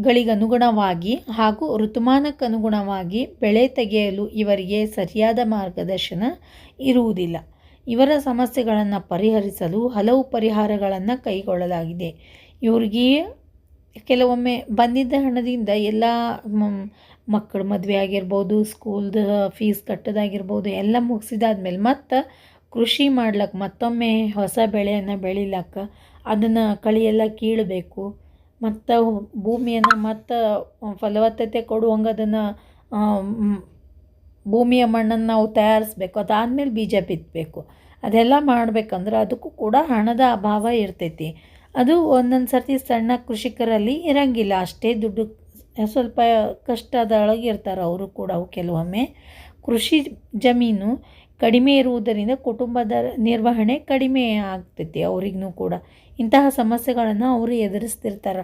ಗಳಿಗನುಗುಣವಾಗಿ ಹಾಗೂ ಋತುಮಾನಕ್ಕನುಗುಣವಾಗಿ ಬೆಳೆ ತೆಗೆಯಲು ಇವರಿಗೆ ಸರಿಯಾದ ಮಾರ್ಗದರ್ಶನ ಇರುವುದಿಲ್ಲ. ಇವರ ಸಮಸ್ಯೆಗಳನ್ನು ಪರಿಹರಿಸಲು ಹಲವು ಪರಿಹಾರಗಳನ್ನು ಕೈಗೊಳ್ಳಲಾಗಿದೆ. ಇವರಿಗೆ ಕೆಲವೊಮ್ಮೆ ಬಂದಿದ್ದ ಹಣದಿಂದ ಎಲ್ಲ ಮಕ್ಕಳ ಮದುವೆ ಆಗಿರ್ಬೋದು ಸ್ಕೂಲ್ದು ಫೀಸ್ ಕಟ್ಟೋದಾಗಿರ್ಬೋದು, ಎಲ್ಲ ಮುಗಿಸಿದಾದ್ಮೇಲೆ ಮತ್ತು ಕೃಷಿ ಮಾಡ್ಲಕ್ಕೆ ಮತ್ತೊಮ್ಮೆ ಹೊಸ ಬೆಳೆಯನ್ನು ಬೆಳಿಲಕ್ಕ ಅದನ್ನು ಕಳಿಯೆಲ್ಲ ಕೀಳಬೇಕು. ಮತ್ತು ಭೂಮಿಯನ್ನು ಮತ್ತು ಫಲವತ್ತತೆ ಕೊಡುವಂಗೆ ಅದನ್ನು ಭೂಮಿಯ ಮಣ್ಣನ್ನು ನಾವು ತಯಾರಿಸ್ಬೇಕು. ಅದಾದಮೇಲೆ ಬೀಜ ಬಿತ್ತಬೇಕು ಅದೆಲ್ಲ ಮಾಡಬೇಕಂದ್ರೆ ಅದಕ್ಕೂ ಕೂಡ ಹಣದ ಅಭಾವ ಇರ್ತೈತಿ. ಅದು ಒಂದೊಂದು ಸರ್ತಿ ಸಣ್ಣ ಕೃಷಿಕರಲ್ಲಿ ಇರೋಂಗಿಲ್ಲ. ಅಷ್ಟೇ ದುಡ್ಡು, ಸ್ವಲ್ಪ ಕಷ್ಟದೊಳಗೆ ಇರ್ತಾರೆ ಅವರು ಕೂಡ ಕೆಲವೊಮ್ಮೆ. ಕೃಷಿ ಜಮೀನು ಕಡಿಮೆ ಇರುವುದರಿಂದ ಕುಟುಂಬದ ನಿರ್ವಹಣೆ ಕಡಿಮೆ ಆಗ್ತೈತಿ ಅವ್ರಿಗೂ ಕೂಡ. ಇಂತಹ ಸಮಸ್ಯೆಗಳನ್ನು ಅವರು ಎದುರಿಸ್ತಿರ್ತಾರೆ.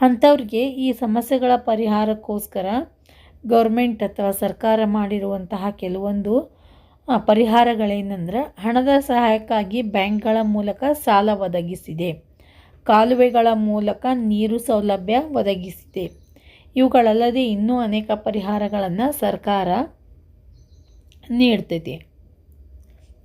ಅಂಥವ್ರಿಗೆ ಈ ಸಮಸ್ಯೆಗಳ ಪರಿಹಾರಕ್ಕೋಸ್ಕರ ಗೌರ್ಮೆಂಟ್ ಅಥವಾ ಸರ್ಕಾರ ಮಾಡಿರುವಂತಹ ಕೆಲವೊಂದು ಪರಿಹಾರಗಳೇನೆಂದ್ರೆ ಹಣದ ಸಹಾಯಕ್ಕಾಗಿ ಬ್ಯಾಂಕ್ಗಳ ಮೂಲಕ ಸಾಲ ಒದಗಿಸಿದೆ. ಕಾಲುವೆಗಳ ಮೂಲಕ ನೀರು ಸೌಲಭ್ಯ ಒದಗಿಸಿದೆ. ಇವುಗಳಲ್ಲದೆ ಇನ್ನೂ ಅನೇಕ ಪರಿಹಾರಗಳನ್ನು ಸರ್ಕಾರ ನೀಡ್ತೈತಿ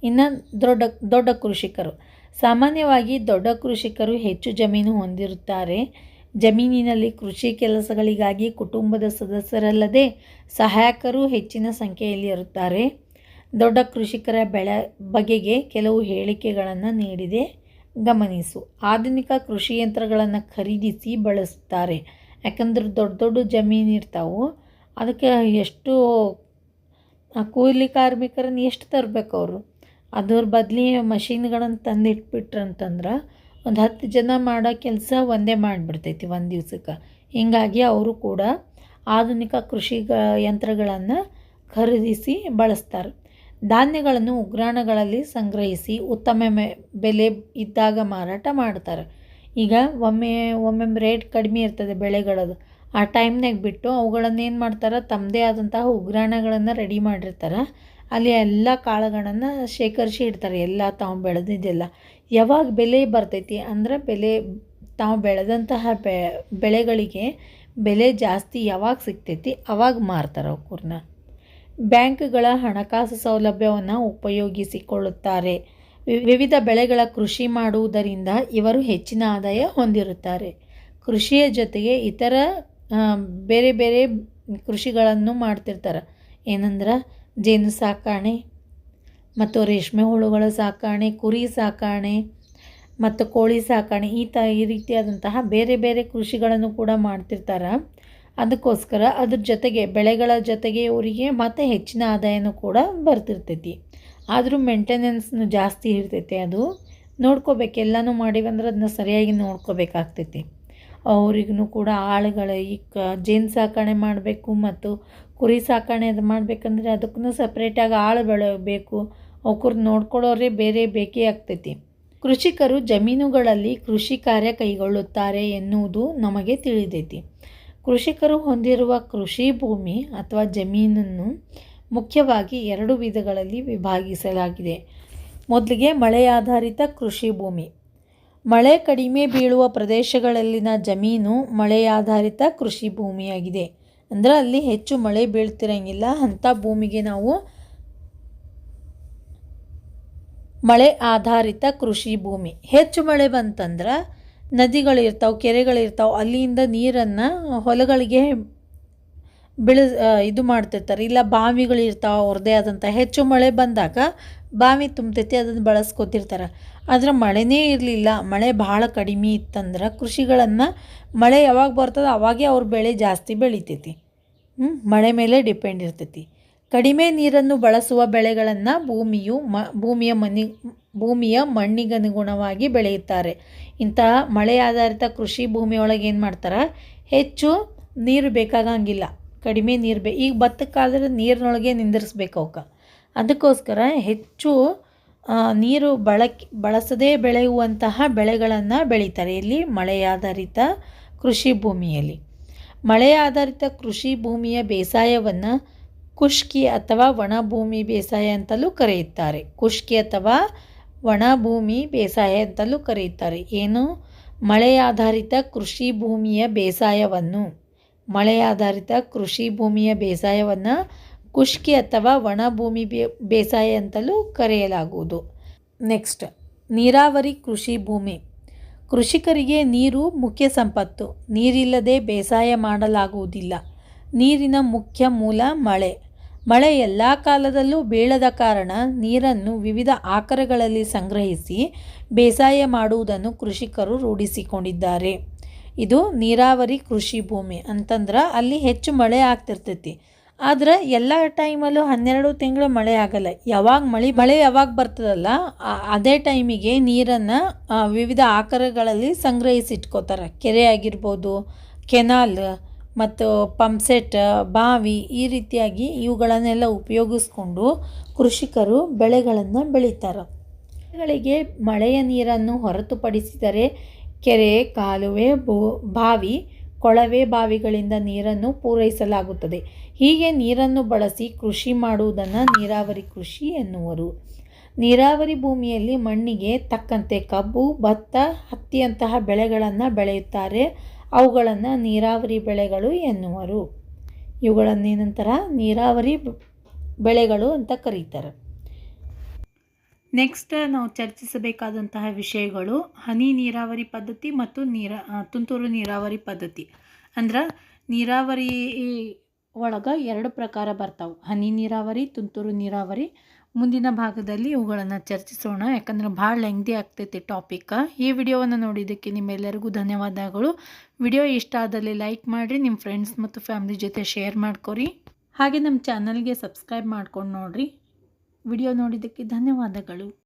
ಇನ್ನು ದೊಡ್ಡ ದೊಡ್ಡ ಕೃಷಿಕರು. ಸಾಮಾನ್ಯವಾಗಿ ದೊಡ್ಡ ಕೃಷಿಕರು ಹೆಚ್ಚು ಜಮೀನು ಹೊಂದಿರುತ್ತಾರೆ. ಜಮೀನಿನಲ್ಲಿ ಕೃಷಿ ಕೆಲಸಗಳಿಗಾಗಿ ಕುಟುಂಬದ ಸದಸ್ಯರಲ್ಲದೆ ಸಹಾಯಕರು ಹೆಚ್ಚಿನ ಸಂಖ್ಯೆಯಲ್ಲಿ ಇರುತ್ತಾರೆ. ದೊಡ್ಡ ಕೃಷಿಕರ ಬೆಳೆ ಬಗೆಗೆ ಕೆಲವು ಹೇಳಿಕೆಗಳನ್ನು ನೀಡಿದೆ. ಗಮನಿಸು. ಆಧುನಿಕ ಕೃಷಿ ಯಂತ್ರಗಳನ್ನು ಖರೀದಿಸಿ ಬಳಸ್ತಾರೆ. ಯಾಕಂದ್ರೆ ದೊಡ್ಡ ದೊಡ್ಡ ಜಮೀನು ಇರ್ತಾವೆ. ಅದಕ್ಕೆ ಎಷ್ಟು ಕೂಲಿ ಕಾರ್ಮಿಕರನ್ನು ಎಷ್ಟು ತರಬೇಕು ಅವರು? ಅದ್ರ ಬದಲಿ ಮಷೀನ್ಗಳನ್ನು ತಂದಿಟ್ಬಿಟ್ರು ಅಂತಂದ್ರೆ ಒಂದು ಹತ್ತು ಜನ ಮಾಡೋ ಕೆಲಸ ಒಂದೇ ಮಾಡಿಬಿಡ್ತೈತಿ ಒಂದು ದಿವ್ಸಕ್ಕೆ. ಹೀಗಾಗಿ ಅವರು ಕೂಡ ಆಧುನಿಕ ಕೃಷಿ ಯಂತ್ರಗಳನ್ನು ಖರೀದಿಸಿ ಬಳಸ್ತಾರೆ. ಧಾನ್ಯಗಳನ್ನು ಉಗ್ರಾಣಗಳಲ್ಲಿ ಸಂಗ್ರಹಿಸಿ ಉತ್ತಮ ಬೆಲೆ ಇದ್ದಾಗ ಮಾರಾಟ ಮಾಡ್ತಾರೆ. ಈಗ ಒಮ್ಮೆ ಒಮ್ಮೊಮ್ಮೆ ರೇಟ್ ಕಡಿಮೆ ಇರ್ತದೆ ಬೆಳೆಗಳದು. ಆ ಟೈಮ್ನಾಗ ಬಿಟ್ಟು ಅವುಗಳನ್ನು ಏನು ಮಾಡ್ತಾರೆ? ತಮ್ಮದೇ ಆದಂತಹ ಉಗ್ರಾಣಗಳನ್ನು ರೆಡಿ ಮಾಡಿರ್ತಾರೆ. ಅಲ್ಲಿ ಎಲ್ಲ ಕಾಳುಗಳನ್ನು ಶೇಖರಿಸಿ ಇಡ್ತಾರೆ. ಎಲ್ಲ ತಾವು ಬೆಳೆದಿದ್ದೆಲ್ಲ. ಯಾವಾಗ ಬೆಲೆ ಬರ್ತೈತಿ ಅಂದ್ರೆ ಬೆಲೆ, ತಾವು ಬೆಳೆದಂತಹ ಬೆಳೆಗಳಿಗೆ ಬೆಲೆ ಜಾಸ್ತಿ ಯಾವಾಗ ಸಿಗ್ತೈತಿ ಅವಾಗ ಮಾರ್ತಾರೆ ಅವ್ಕೂರ್ನ. ಬ್ಯಾಂಕ್ಗಳ ಹಣಕಾಸು ಸೌಲಭ್ಯವನ್ನು ಉಪಯೋಗಿಸಿಕೊಳ್ಳುತ್ತಾರೆ. ವಿವಿಧ ಬೆಳೆಗಳ ಕೃಷಿ ಮಾಡುವುದರಿಂದ ಇವರು ಹೆಚ್ಚಿನ ಆದಾಯ ಹೊಂದಿರುತ್ತಾರೆ. ಕೃಷಿಯ ಜೊತೆಗೆ ಇತರ ಬೇರೆ ಬೇರೆ ಕೃಷಿಗಳನ್ನು ಮಾಡ್ತಿರ್ತಾರೆ. ಏನಂದ್ರೆ ಜೇನು ಸಾಕಾಣೆ, ಮತ್ತು ರೇಷ್ಮೆ ಹುಳುಗಳ ಸಾಕಾಣೆ, ಕುರಿ ಸಾಕಾಣೆ, ಮತ್ತು ಕೋಳಿ ಸಾಕಾಣೆ, ಈ ತ, ಈ ರೀತಿಯಾದಂತಹ ಬೇರೆ ಬೇರೆ ಕೃಷಿಗಳನ್ನು ಕೂಡ ಮಾಡ್ತಿರ್ತಾರೆ. ಅದಕ್ಕೋಸ್ಕರ ಅದ್ರ ಜೊತೆಗೆ, ಬೆಳೆಗಳ ಜೊತೆಗೆ ಅವರಿಗೆ ಮತ್ತೆ ಹೆಚ್ಚಿನ ಆದಾಯನೂ ಕೂಡ ಬರ್ತಿರ್ತೈತಿ. ಆದರೂ ಮೇಂಟೆನೆನ್ಸ್ನು ಜಾಸ್ತಿ ಇರ್ತೈತಿ ಅದು. ನೋಡ್ಕೋಬೇಕು, ಎಲ್ಲನೂ ಮಾಡಿವಂದ್ರೆ ಅದನ್ನ ಸರಿಯಾಗಿ ನೋಡ್ಕೋಬೇಕಾಗ್ತೈತಿ. ಅವ್ರಿಗೂ ಕೂಡ ಆಳುಗಳ ಈ ಕ, ಜೇನು ಸಾಕಣೆ ಮಾಡಬೇಕು ಮತ್ತು ಕುರಿ ಸಾಕಣೆ ಅದು ಮಾಡಬೇಕಂದ್ರೆ ಅದಕ್ಕೂ ಸಪ್ರೇಟಾಗಿ ಆಳು ಬೆಳಬೇಕು ಬೇಕು ಅವ್ಕುರ್ ನೋಡ್ಕೊಳ್ಳೋರೇ ಬೇರೆ ಬೇಕೇ ಆಗ್ತೈತಿ. ಕೃಷಿಕರು ಜಮೀನುಗಳಲ್ಲಿ ಕೃಷಿ ಕಾರ್ಯ ಕೈಗೊಳ್ಳುತ್ತಾರೆ ಎನ್ನುವುದು ನಮಗೆ ತಿಳಿದೈತಿ. ಕೃಷಿಕರು ಹೊಂದಿರುವ ಕೃಷಿ ಭೂಮಿ ಅಥವಾ ಜಮೀನನ್ನು ಮುಖ್ಯವಾಗಿ ಎರಡು ವಿಧಗಳಲ್ಲಿ ವಿಭಾಗಿಸಲಾಗಿದೆ. ಮೊದಲಿಗೆ ಮಳೆಯಾಧಾರಿತ ಕೃಷಿ ಭೂಮಿ. ಮಳೆ ಕಡಿಮೆ ಬೀಳುವ ಪ್ರದೇಶಗಳಲ್ಲಿನ ಜಮೀನು ಮಳೆಯಾಧಾರಿತ ಕೃಷಿ ಭೂಮಿಯಾಗಿದೆ. ಅಂದ್ರೆ ಅಲ್ಲಿ ಹೆಚ್ಚು ಮಳೆ ಬೀಳ್ತಿರಂಗಿಲ್ಲ, ಅಂಥ ಭೂಮಿಗೆ ನಾವು ಮಳೆ ಆಧಾರಿತ ಕೃಷಿ ಭೂಮಿ. ಹೆಚ್ಚು ಮಳೆ ಬಂತಂದ್ರೆ ನದಿಗಳಿರ್ತಾವೆ ಕೆರೆಗಳಿರ್ತಾವೆ ಅಲ್ಲಿಂದ ನೀರನ್ನು ಹೊಲಗಳಿಗೆ ಬಿಳ ಇದು ಮಾಡ್ತಿರ್ತಾರೆ. ಇಲ್ಲ ಬಾವಿಗಳು ಇರ್ತಾವೆ ಅವ್ರದ್ದೇ ಆದಂಥ ಹೆಚ್ಚು ಮಳೆ ಬಂದಾಗ ಬಾವಿ ತುಂಬ್ತೈತಿ, ಅದನ್ನು ಬಳಸ್ಕೊತಿರ್ತಾರೆ. ಆದರೆ ಮಳೆನೇ ಇರಲಿಲ್ಲ. ಮಳೆ ಭಾಳ ಕಡಿಮೆ ಇತ್ತಂದ್ರೆ ಕೃಷಿಗಳನ್ನು ಮಳೆ ಯಾವಾಗ ಬರ್ತದೆ ಅವಾಗೇ ಅವ್ರ ಬೆಳೆ ಜಾಸ್ತಿ ಬೆಳಿತೈತಿ. ಮಳೆ ಮೇಲೆ ಡಿಪೆಂಡ್ ಇರ್ತೈತಿ. ಕಡಿಮೆ ನೀರನ್ನು ಬಳಸುವ ಬೆಳೆಗಳನ್ನು ಭೂಮಿಯು ಮ, ಭೂಮಿಯ ಮನಿ, ಭೂಮಿಯ ಮಣ್ಣಿಗನುಗುಣವಾಗಿ ಬೆಳೆಯುತ್ತಾರೆ. ಇಂತಹ ಮಳೆ ಆಧಾರಿತ ಕೃಷಿ ಭೂಮಿಯೊಳಗೆ ಏನು ಮಾಡ್ತಾರೆ? ಹೆಚ್ಚು ನೀರು ಬೇಕಾಗಂಗಿಲ್ಲ. ಕಡಿಮೆ ನೀರು ಬೇ, ಈಗ ಭತ್ತಕ್ಕಾದರೆ ನೀರಿನೊಳಗೆ ನಿಂದಿರಿಸ್ಬೇಕು ಅವಕ್ಕೆ. ಅದಕ್ಕೋಸ್ಕರ ಹೆಚ್ಚು ನೀರು ಬಳಕೆ, ಬಳಸದೇ ಬೆಳೆಯುವಂತಹ ಬೆಳೆಗಳನ್ನು ಬೆಳೀತಾರೆ ಇಲ್ಲಿ ಮಳೆಯಾಧಾರಿತ ಕೃಷಿ ಭೂಮಿಯಲ್ಲಿ. ಮಳೆ ಆಧಾರಿತ ಕೃಷಿ ಭೂಮಿಯ ಬೇಸಾಯವನ್ನು ಕುಷ್ಕಿ ಅಥವಾ ಒಣ ಭೂಮಿ ಬೇಸಾಯ ಅಂತಲೂ ಕರೆಯುತ್ತಾರೆ. ಕುಷ್ಕಿ ಅಥವಾ ಒಣ ಭೂಮಿ ಬೇಸಾಯ ಅಂತಲೂ ಕರೆಯುತ್ತಾರೆ. ಏನು? ಮಳೆಯಾಧಾರಿತ ಕೃಷಿ ಭೂಮಿಯ ಬೇಸಾಯವನ್ನು. ಮಳೆಯಾಧಾರಿತ ಕೃಷಿ ಭೂಮಿಯ ಬೇಸಾಯವನ್ನು ಕುಷ್ಕಿ ಅಥವಾ ಒಣ ಭೂಮಿ ಬೇಸಾಯ ಅಂತಲೂ ಕರೆಯಲಾಗುವುದು. ನೆಕ್ಸ್ಟ್, ನೀರಾವರಿ ಕೃಷಿ ಭೂಮಿ. ಕೃಷಿಕರಿಗೆ ನೀರು ಮುಖ್ಯ ಸಂಪತ್ತು. ನೀರಿಲ್ಲದೆ ಬೇಸಾಯ ಮಾಡಲಾಗುವುದಿಲ್ಲ. ನೀರಿನ ಮುಖ್ಯ ಮೂಲ ಮಳೆ. ಮಳೆ ಎಲ್ಲ ಕಾಲದಲ್ಲೂ ಬೀಳದ ಕಾರಣ ನೀರನ್ನು ವಿವಿಧ ಆಕರಗಳಲ್ಲಿ ಸಂಗ್ರಹಿಸಿ ಬೇಸಾಯ ಮಾಡುವುದನ್ನು ಕೃಷಿಕರು ರೂಢಿಸಿಕೊಂಡಿದ್ದಾರೆ. ಇದು ನೀರಾವರಿ ಕೃಷಿ ಭೂಮಿ ಅಂತಂದ್ರೆ ಅಲ್ಲಿ ಹೆಚ್ಚು ಮಳೆ ಆಗ್ತಿರ್ತೈತಿ. ಆದ್ರೆ ಎಲ್ಲ ಟೈಮಲ್ಲೂ ಹನ್ನೆರಡು ತಿಂಗಳು ಮಳೆ ಆಗಲ್ಲ. ಯಾವಾಗ ಮಳೆ ಮಳೆ ಯಾವಾಗ ಬರ್ತದಲ್ಲ ಅದೇ ಟೈಮಿಗೆ ನೀರನ್ನು ವಿವಿಧ ಆಕಾರಗಳಲ್ಲಿ ಸಂಗ್ರಹಿಸಿಟ್ಕೋತಾರೆ. ಕೆರೆ ಆಗಿರ್ಬೋದು, ಕೆನಾಲ್ ಮತ್ತು ಪಂಪ್ಸೆಟ್ ಬಾವಿ ಈ ರೀತಿಯಾಗಿ ಇವುಗಳನ್ನೆಲ್ಲ ಉಪಯೋಗಿಸ್ಕೊಂಡು ಕೃಷಿಕರು ಬೆಳೆಗಳನ್ನು ಬೆಳೀತಾರೆ. ಬೆಳೆಗಳಿಗೆ ಮಳೆಯ ನೀರನ್ನು ಹೊರತುಪಡಿಸಿದರೆ ಕೆರೆ, ಕಾಲುವೆ ಬೋ ಬಾವಿ, ಕೊಳವೆ ಬಾವಿಗಳಿಂದ ನೀರನ್ನು ಪೂರೈಸಲಾಗುತ್ತದೆ. ಹೀಗೆ ನೀರನ್ನು ಬಳಸಿ ಕೃಷಿ ಮಾಡುವುದನ್ನು ನೀರಾವರಿ ಕೃಷಿ ಎನ್ನುವರು. ನೀರಾವರಿ ಭೂಮಿಯಲ್ಲಿ ಮಣ್ಣಿಗೆ ತಕ್ಕಂತೆ ಕಬ್ಬು, ಭತ್ತ, ಹತ್ತಿಯಂತಹ ಬೆಳೆಗಳನ್ನು ಬೆಳೆಯುತ್ತಾರೆ. ಅವುಗಳನ್ನು ನೀರಾವರಿ ಬೆಳೆಗಳು ಎನ್ನುವರು. ಇವುಗಳನ್ನೇನಂತರ ನೀರಾವರಿ ಬೆಳೆಗಳು ಅಂತ ಕರೀತಾರೆ. ನೆಕ್ಸ್ಟ್ ನಾವು ಚರ್ಚಿಸಬೇಕಾದಂತಹ ವಿಷಯಗಳು ಹನಿ ನೀರಾವರಿ ಪದ್ಧತಿ ಮತ್ತು ನೀರ ತುಂತುರು ನೀರಾವರಿ ಪದ್ಧತಿ. ಅಂದ್ರೆ ನೀರಾವರಿ ಒಳಗೆ ಎರಡು ಪ್ರಕಾರ ಬರ್ತಾವೆ. ಹನಿ ನೀರಾವರಿ, ತುಂತುರು ನೀರಾವರಿ. ಮುಂದಿನ ಭಾಗದಲ್ಲಿ ಇವುಗಳನ್ನು ಚರ್ಚಿಸೋಣ. ಯಾಕಂದ್ರೆ ಭಾಳ ಲೆಂಗ್ದಿ ಆಗ್ತೈತಿ ಟಾಪಿಕ್ ಈ ವಿಡಿಯೋವನ್ನು ನೋಡಿದ್ದಕ್ಕೆ ನಿಮ್ಮೆಲ್ಲರಿಗೂ ಧನ್ಯವಾದಗಳು. ವಿಡಿಯೋ ಇಷ್ಟ ಆದಲ್ಲಿ ಲೈಕ್ ಮಾಡಿರಿ ನಿಮ್ಮ ಫ್ರೆಂಡ್ಸ್ ಮತ್ತು ಫ್ಯಾಮ್ಲಿ ಜೊತೆ ಶೇರ್ ಮಾಡ್ಕೊರಿ. ಹಾಗೆ ನಮ್ಮ ಚಾನಲ್ಗೆ ಸಬ್ಸ್ಕ್ರೈಬ್ ಮಾಡ್ಕೊಂಡು ನೋಡಿರಿ. ವಿಡಿಯೋ ನೋಡಿದ್ದಕ್ಕೆ ಧನ್ಯವಾದಗಳು.